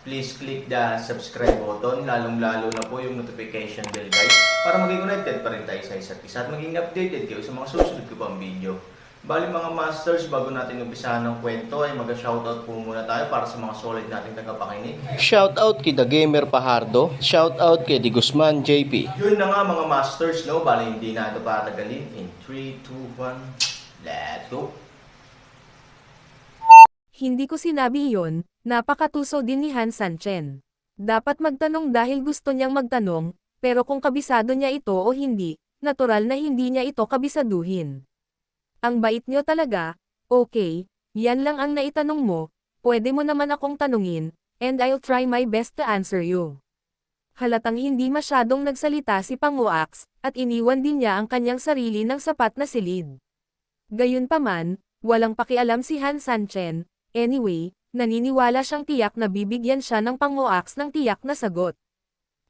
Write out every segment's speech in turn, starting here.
please click the subscribe button, lalong-lalo na po yung notification bell guys, para maging connected pa rin tayo sa isa't isa at maging updated kayo sa mga susunod ko pang video. Bali mga masters, bago natin umpisahan ng kwento ay mag-shoutout po muna tayo para sa mga solid nating tagapakinig. Shoutout kay The Gamer Pahardo. Shoutout kay Di Guzman JP. Yun na nga mga masters, no? Bali hindi na ito patagalin. In 3, 2, 1, let's go! Hindi ko sinabi iyon, napakatuso din ni Han Sanchen. Dapat magtanong dahil gusto niyang magtanong, pero kung kabisado niya ito o hindi, natural na hindi niya ito kabisaduhin. Ang bait niyo talaga, okay, yan lang ang naitanong mo, pwede mo naman akong tanungin, and I'll try my best to answer you. Halatang hindi masyadong nagsalita si Panguax, at iniwan din niya ang kanyang sarili ng sapat na silid. Gayunpaman, walang pakialam si Han Sanchen, anyway, naniniwala siyang tiyak na bibigyan siya ng Panguax ng tiyak na sagot.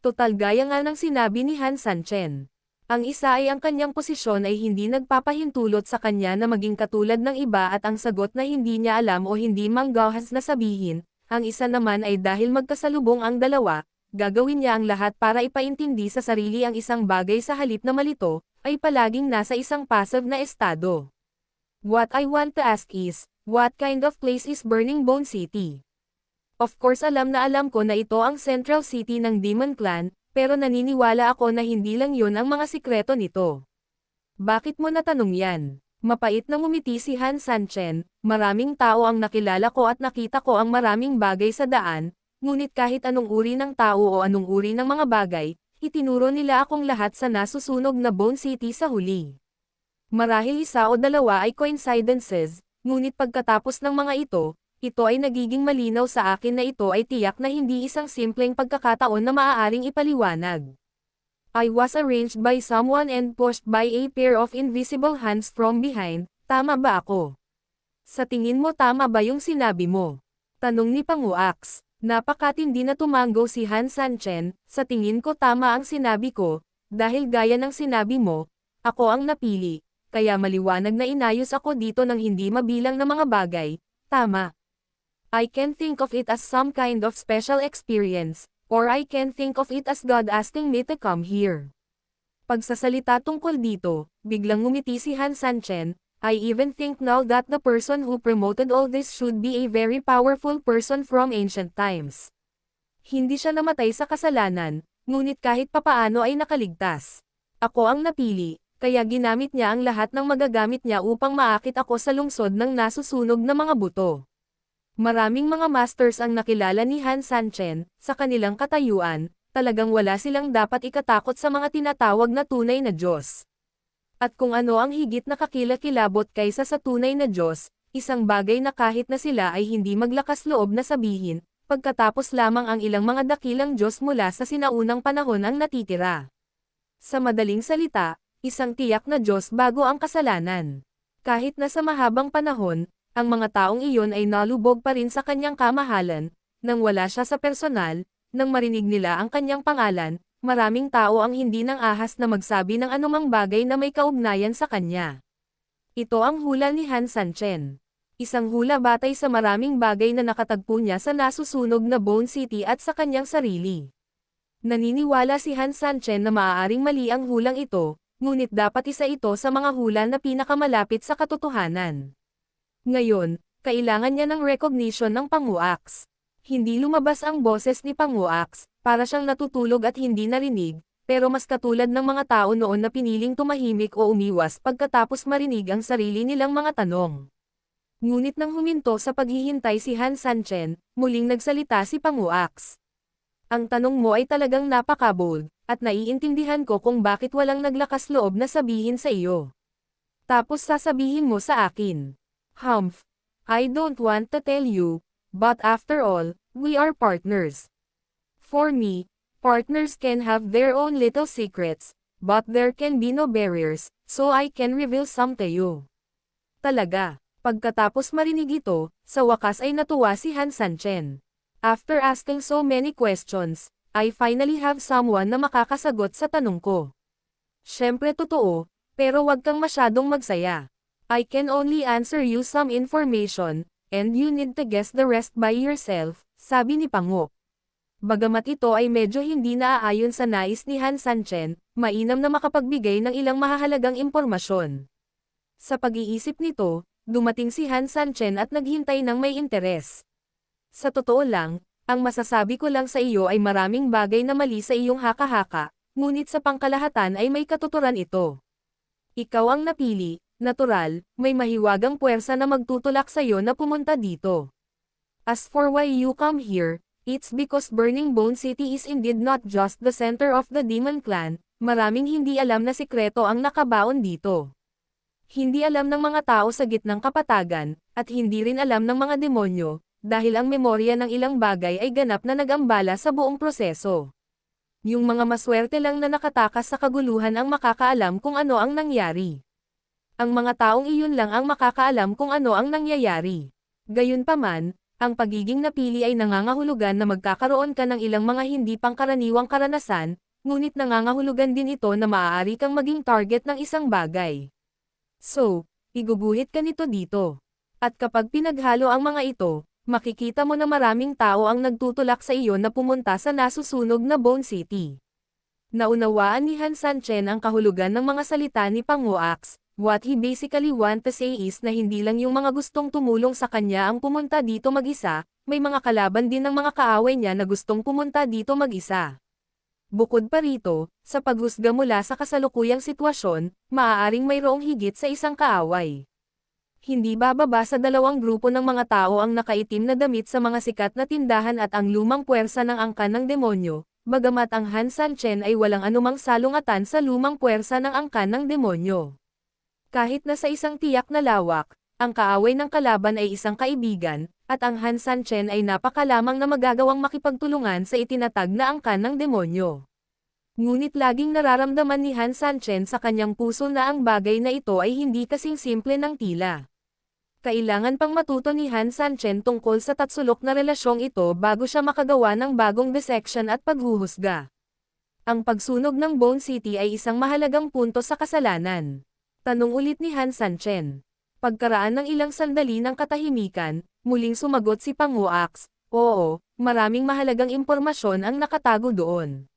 Total gaya nga ng sinabi ni Han Sanchen. Ang isa ay ang kanyang posisyon ay hindi nagpapahintulot sa kanya na maging katulad ng iba at ang sagot na hindi niya alam o hindi manggahas na sabihin, ang isa naman ay dahil magkasalubong ang dalawa, gagawin niya ang lahat para ipaintindi sa sarili ang isang bagay sa halip na malito, ay palaging nasa isang passive na estado. What I want to ask is, what kind of place is Burning Bone City? Of course alam na alam ko na ito ang central city ng Demon Clan, pero naniniwala ako na hindi lang yun ang mga sikreto nito. Bakit mo natanong yan? Mapait na ngumiti si Han Sanchen, maraming tao ang nakilala ko at nakita ko ang maraming bagay sa daan, ngunit kahit anong uri ng tao o anong uri ng mga bagay, itinuro nila akong lahat sa nasusunog na Bone City sa huli. Marahil isa o dalawa ay coincidences, ngunit pagkatapos ng mga ito, ito ay nagiging malinaw sa akin na ito ay tiyak na hindi isang simpleng pagkakataon na maaaring ipaliwanag. I was arranged by someone and pushed by a pair of invisible hands from behind, tama ba ako? Sa tingin mo tama ba yung sinabi mo? Tanong ni Panguax. Napakatindi na tumango si Han Sanchen, sa tingin ko tama ang sinabi ko, dahil gaya ng sinabi mo, ako ang napili, kaya maliwanag na inayos ako dito ng hindi mabilang na mga bagay, tama. I can think of it as some kind of special experience, or I can think of it as God asking me to come here. Pagsasalita tungkol dito, biglang ngumiti si Han Sanchen, I even think now that the person who promoted all this should be a very powerful person from ancient times. Hindi siya namatay sa kasalanan, ngunit kahit papaano ay nakaligtas. Ako ang napili, kaya ginamit niya ang lahat ng magagamit niya upang maakit ako sa lungsod ng nasusunog na mga buto. Maraming mga masters ang nakilala ni Han Sanchen, sa kanilang katayuan, talagang wala silang dapat ikatakot sa mga tinatawag na tunay na Diyos. At kung ano ang higit na kakilakilabot kaysa sa tunay na Diyos, isang bagay na kahit na sila ay hindi maglakas loob na sabihin, pagkatapos lamang ang ilang mga dakilang Diyos mula sa sinaunang panahon ang natitira. Sa madaling salita, isang tiyak na Diyos bago ang kasalanan. Kahit na sa mahabang panahon, ang mga taong iyon ay nalubog pa rin sa kanyang kamahalan, nang wala siya sa personal, nang marinig nila ang kanyang pangalan, maraming tao ang hindi nang ahas na magsabi ng anumang bagay na may kaugnayan sa kanya. Ito ang hula ni Han Sanchen. Isang hula batay sa maraming bagay na nakatagpo niya sa nasusunog na Bone City at sa kanyang sarili. Naniniwala si Han Sanchen na maaaring mali ang hulang ito, ngunit dapat isa ito sa mga hula na pinakamalapit sa katotohanan. Ngayon, kailangan niya ng recognition ng Panguax. Hindi lumabas ang boses ni Panguax, para siyang natutulog at hindi narinig, pero mas katulad ng mga tao noon na piniling tumahimik o umiwas pagkatapos marinig ang sarili nilang mga tanong. Ngunit nang huminto sa paghihintay si Han Sanchen, muling nagsalita si Panguax. Ang tanong mo ay talagang napakabold, at naiintindihan ko kung bakit walang naglakas loob na sabihin sa iyo. Tapos sasabihin mo sa akin. Humph. I don't want to tell you, but after all, we are partners. For me, Partners can have their own little secrets, but there can be no barriers, so I can reveal some to you. Talaga. Pagkatapos marinig ito, sa wakas ay natuwa si Han Sanchen. After asking so many questions, I finally have someone na makakasagot sa tanong ko. Siyempre totoo, pero wag kang masyadong magsaya. I can only answer you some information, and you need to guess the rest by yourself, sabi ni Pango. Bagamat ito ay medyo hindi naaayon sa nais ni Han Sanchen, mainam na makapagbigay ng ilang mahahalagang impormasyon. Sa pag-iisip nito, dumating si Han Sanchen at naghintay ng may interes. Sa totoo lang, ang masasabi ko lang sa iyo ay maraming bagay na mali sa iyong haka-haka, ngunit sa pangkalahatan ay may katuturan ito. Ikaw ang napili, natural, may mahiwagang puwersa na magtutulak sa iyo na pumunta dito. As for why you come here, it's because Burning Bone City is indeed not just the center of the Demon Clan, maraming hindi alam na sikreto ang nakabaon dito. Hindi alam ng mga tao sa gitnang kapatagan, at hindi rin alam ng mga demonyo, dahil ang memorya ng ilang bagay ay ganap na nagambala sa buong proseso. Yung mga maswerte lang na nakatakas sa kaguluhan ang makakaalam kung ano ang nangyari. Ang mga taong iyon lang ang makakaalam kung ano ang nangyayari. Gayunpaman, ang pagiging napili ay nangangahulugan na magkakaroon ka ng ilang mga hindi pangkaraniwang karanasan, ngunit nangangahulugan din ito na maaari kang maging target ng isang bagay. So, iguguhit ka nito dito. At kapag pinaghalo ang mga ito, makikita mo na maraming tao ang nagtutulak sa iyo na pumunta sa nasusunog na Bone City. Naunawaan ni Han Sanchen ang kahulugan ng mga salita ni Panguax, what he basically want to say is na hindi lang yung mga gustong tumulong sa kanya ang pumunta dito mag-isa, may mga kalaban din ng mga kaaway niya na gustong pumunta dito mag-isa. Bukod pa rito, sa paghusga mula sa kasalukuyang sitwasyon, maaaring mayroong higit sa isang kaaway. Hindi bababa sa dalawang grupo ng mga tao ang nakaitim na damit sa mga sikat na tindahan at ang lumang puwersa ng angkan ng demonyo, bagamat ang Han Sanchen ay walang anumang salungatan sa lumang puwersa ng angkan ng demonyo. Kahit na sa isang tiyak na lawak, ang kaaway ng kalaban ay isang kaibigan, at ang Han Sanchen ay napakalamang na magagawang makipagtulungan sa itinatag na angkan ng demonyo. Ngunit laging nararamdaman ni Han Sanchen sa kanyang puso na ang bagay na ito ay hindi kasing simple ng tila. Kailangan pang matuto ni Han Sanchen tungkol sa tatsulok na relasyong ito bago siya makagawa ng bagong dissection at paghuhusga. Ang pagsunog ng Bone City ay isang mahalagang punto sa kasalanan. Tanong ulit ni Han Sanchen. Pagkaraan ng ilang sandali ng katahimikan, muling sumagot si Panguax, Oo, maraming mahalagang impormasyon ang nakatago doon.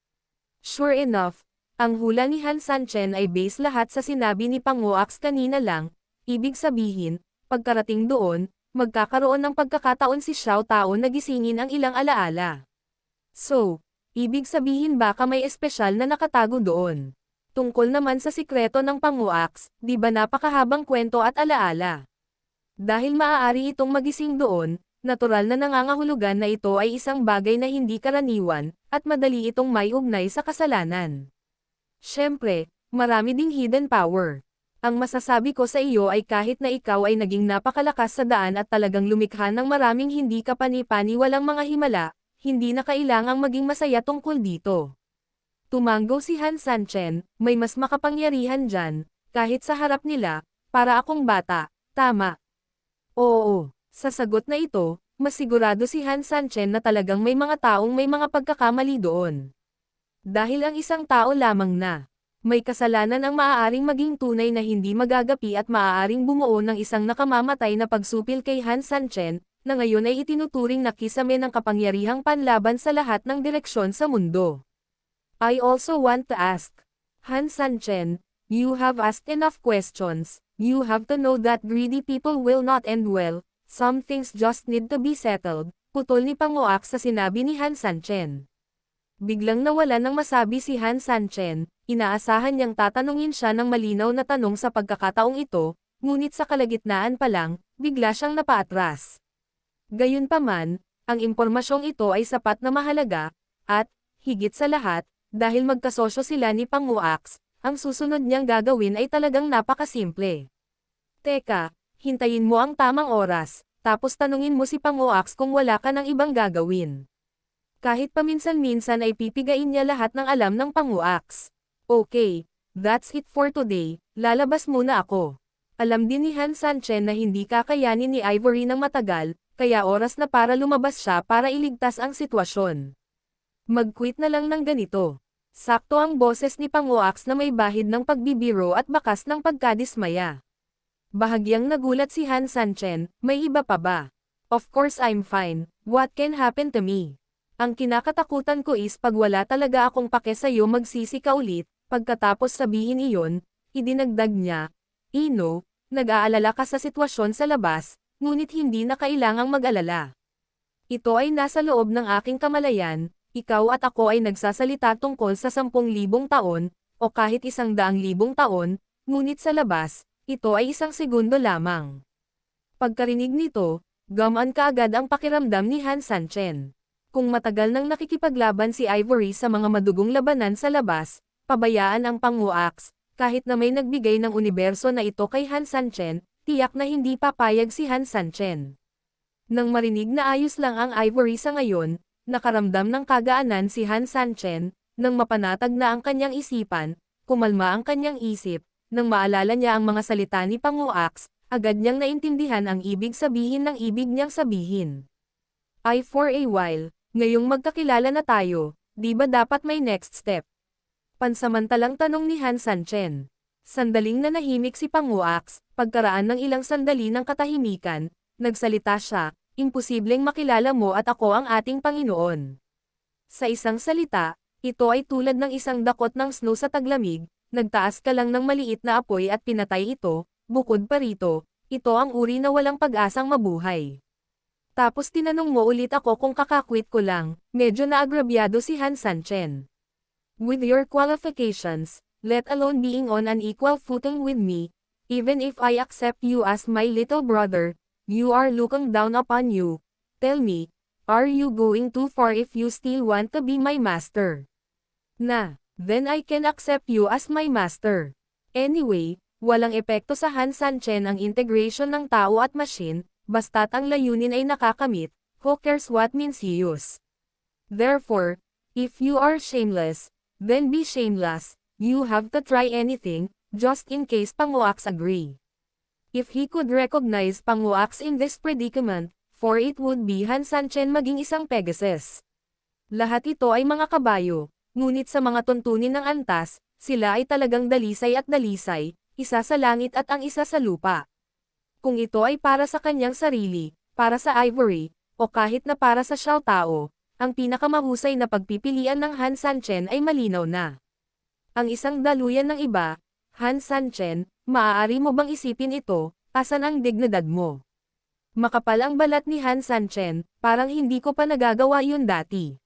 Sure enough, ang hula ni Han Sanchen ay base lahat sa sinabi ni Panguax kanina lang, ibig sabihin, pagkarating doon, magkakaroon ng pagkakataon si Xiao Tao na gisingin ang ilang alaala. So, ibig sabihin baka may espesyal na nakatago doon. Tungkol naman sa sikreto ng Panguax, di ba napakahabang kwento at alaala? Dahil maaari itong magising doon, natural na nangangahulugan na ito ay isang bagay na hindi karaniwan, at madali itong may ugnay sa kasalanan. Siyempre, marami ding hidden power. Ang masasabi ko sa iyo ay kahit na ikaw ay naging napakalakas sa daan at talagang lumikha ng maraming hindi kapani-pani walang mga himala, hindi na kailangang maging masaya tungkol dito. Tumanggo si Han Sanchen, may mas makapangyarihan dyan, kahit sa harap nila, para akong bata, tama. Oo, sa sagot na ito, masigurado si Han Sanchen na talagang may mga taong may mga pagkakamali doon. Dahil ang isang tao lamang na, may kasalanan ang maaaring maging tunay na hindi magagapi at maaaring bumuo ng isang nakamamatay na pagsupil kay Han Sanchen, na ngayon ay itinuturing na kisame ng kapangyarihang panlaban sa lahat ng direksyon sa mundo. I also want to ask, Han Sanchen, you have asked enough questions, you have to know that greedy people will not end well, some things just need to be settled, putol ni Panguak sa sinabi ni Han Sanchen. Biglang nawala ng masabi si Han Sanchen, inaasahan niyang tatanungin siya ng malinaw na tanong sa pagkakataong ito, ngunit sa kalagitnaan pa lang, bigla siyang napaatras. Gayunpaman, ang impormasyong ito ay sapat na mahalaga, at, higit sa lahat, dahil magkasosyo sila ni Panguax, ang susunod niyang gagawin ay talagang napakasimple. Teka, hintayin mo ang tamang oras, tapos tanungin mo si Panguax kung wala ka ng ibang gagawin. Kahit paminsan-minsan ay pipigain niya lahat ng alam ng panguaks. Okay, that's it for today, lalabas muna ako. Alam din ni Han Sanchen na hindi kakayanin ni Ivory ng matagal, kaya oras na para lumabas siya para iligtas ang sitwasyon. Mag-quit na lang ng ganito. Sakto ang boses ni Panguaks na may bahid ng pagbibiro at bakas ng pagkadismaya. Bahagyang nagulat si Han Sanchen, may iba pa ba? Of course I'm fine, what can happen to me? Ang kinakatakutan ko is pag wala talaga akong pake sa'yo magsisi ka ulit, pagkatapos sabihin iyon, idinagdag niya, Ino, nag-aalala ka sa sitwasyon sa labas, ngunit hindi na kailangang mag-alala. Ito ay nasa loob ng aking kamalayan, ikaw at ako ay nagsasalita tungkol sa 10,000 taon, o kahit isang daang libong taon, ngunit sa labas, ito ay isang segundo lamang. Pagkarinig nito, gamaan kaagad ang pakiramdam ni Han Sanchen. Kung matagal nang nakikipaglaban si Ivory sa mga madugong labanan sa labas, pabayaan ang panguaks, kahit na may nagbigay ng universo na ito kay Han Sanchen, tiyak na hindi papayag si Han Sanchen. Nang marinig na ayos lang ang Ivory sa ngayon, nakaramdam ng kagaanan si Han Sanchen, nang mapanatag na ang kanyang isipan, kumalma ang kanyang isip, nang maalala niya ang mga salita ni Panguaks, agad niyang naintindihan ang ibig sabihin ng ibig niyang sabihin. I for a while, ngayong magkakilala na tayo, di ba dapat may next step? Pansamantalang tanong ni Han Sanchen. Sandaling nanahimik si Panguaks, pagkaraan ng ilang sandali ng katahimikan, nagsalita siya, imposibleng makilala mo at ako ang ating Panginoon. Sa isang salita, ito ay tulad ng isang dakot ng snow sa taglamig, nagtaas ka lang ng maliit na apoy at pinatay ito, bukod pa rito, ito ang uri na walang pag-asang mabuhay. Tapos tinanong mo ulit ako kung kakakwit ko lang, medyo naagrabyado si Han Sanchen. With your qualifications, let alone being on an equal footing with me, even if I accept you as my little brother, you are looking down upon you. Tell me, are you going too far if you still want to be my master? Na, then I can accept you as my master. Anyway, walang epekto sa Han Sanchen ang integration ng tao at machine, basta't ang layunin ay nakakamit, who cares what means he use. Therefore, if you are shameless, then be shameless, you have to try anything, just in case Panguaks agree. If he could recognize Panguaks in this predicament, for it would be Han Sanchen maging isang Pegasus. Lahat ito ay mga kabayo, ngunit sa mga tuntunin ng antas, sila ay talagang dalisay at dalisay, isa sa langit at ang isa sa lupa. Kung ito ay para sa kanyang sarili, para sa Ivory, o kahit na para sa Xiao Tao, ang pinakamahusay na pagpipilian ng Han Sanchen ay malinaw na. Ang isang daluyan ng iba, Han Sanchen, maaari mo bang isipin ito, asan ang dignidad mo? Makapal ang balat ni Han Sanchen, parang hindi ko pa nagagawa yun dati.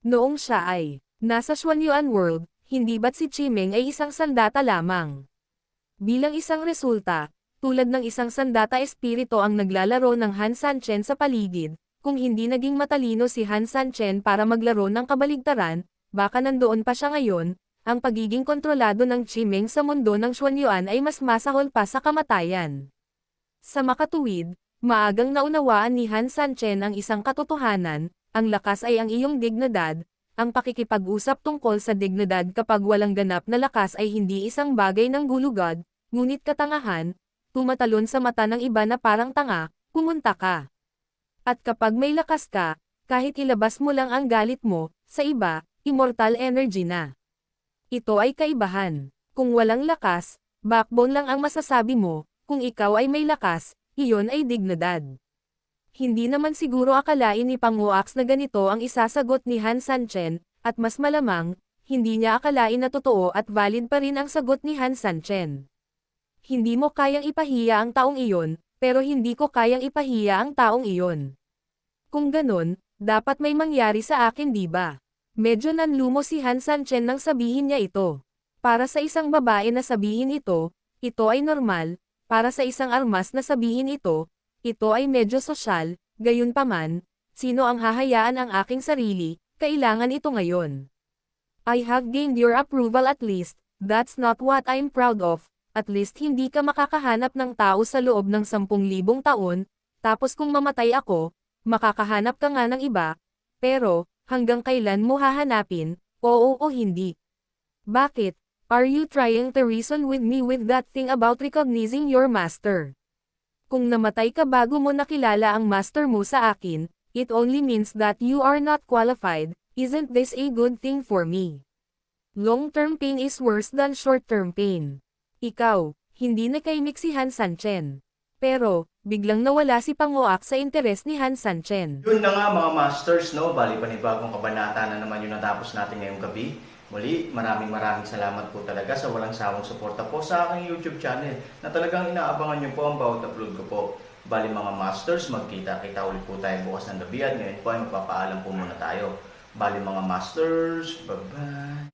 Noong siya ay, nasa Xuanyuan World, hindi ba't si Chimeng ay isang sandata lamang? Bilang isang resulta, tulad ng isang sandata espirito ang naglalaro ng Han Sanchen sa paligid, kung hindi naging matalino si Han Sanchen para maglaro ng kabaligtaran, baka nandoon pa siya ngayon, ang pagiging kontrolado ng Chimeng sa mundo ng Xuanyuan ay mas masahol pa sa kamatayan. Sa makatuwid, maagang naunawaan ni Han Sanchen ang isang katotohanan, ang lakas ay ang iyong dignidad, ang pakikipag-usap tungkol sa dignidad kapag walang ganap na lakas ay hindi isang bagay ng gulugad, ngunit katangahan, tumatalon sa mata ng iba na parang tanga, pumunta ka. At kapag may lakas ka, kahit ilabas mo lang ang galit mo, sa iba, immortal energy na. Ito ay kaibahan. Kung walang lakas, backbone lang ang masasabi mo, kung ikaw ay may lakas, iyon ay dignidad. Hindi naman siguro akalain ni Panguaks na ganito ang isasagot ni Han Sanchen, at mas malamang, hindi niya akalain na totoo at valid pa rin ang sagot ni Han Sanchen. Hindi mo kayang ipahiya ang taong iyon, pero hindi ko kayang ipahiya ang taong iyon. Kung ganon, dapat may mangyari sa akin di ba? Medyo nanlumo si Han Sanchen nang sabihin niya ito. Para sa isang babae na sabihin ito, ito ay normal, para sa isang armas na sabihin ito, ito ay medyo sosyal, gayunpaman, sino ang hahayaan ang aking sarili, kailangan ito ngayon. I have gained your approval at least, that's not what I'm proud of, at least hindi ka makakahanap ng tao sa loob ng 10,000 taon, tapos kung mamatay ako, makakahanap ka nga ng iba, pero, Hanggang kailan mo hahanapin, oo o hindi? Bakit? Are you trying to reason with me with that thing about recognizing your master? Kung namatay ka bago mo nakilala ang master mo sa akin, it only means that you are not qualified, isn't this a good thing for me? Long-term pain is worse than short-term pain. Ikaw, hindi na kay si Han Sanchen. Pero, biglang nawala si Panguak sa interes ni Han Sanchen. Yun na nga mga masters, no? Bali panibagong kabanata na naman yung natapos natin ngayong gabi. Muli, maraming maraming salamat po talaga sa walang sawang suporta po sa aking YouTube channel na talagang inaabangan nyo po ang bawat upload ko po. Bali mga masters, magkita-kita ulit po tayo bukas ng gabi at ngayon po ay magpapaalam po muna tayo. Bali mga masters, bye-bye!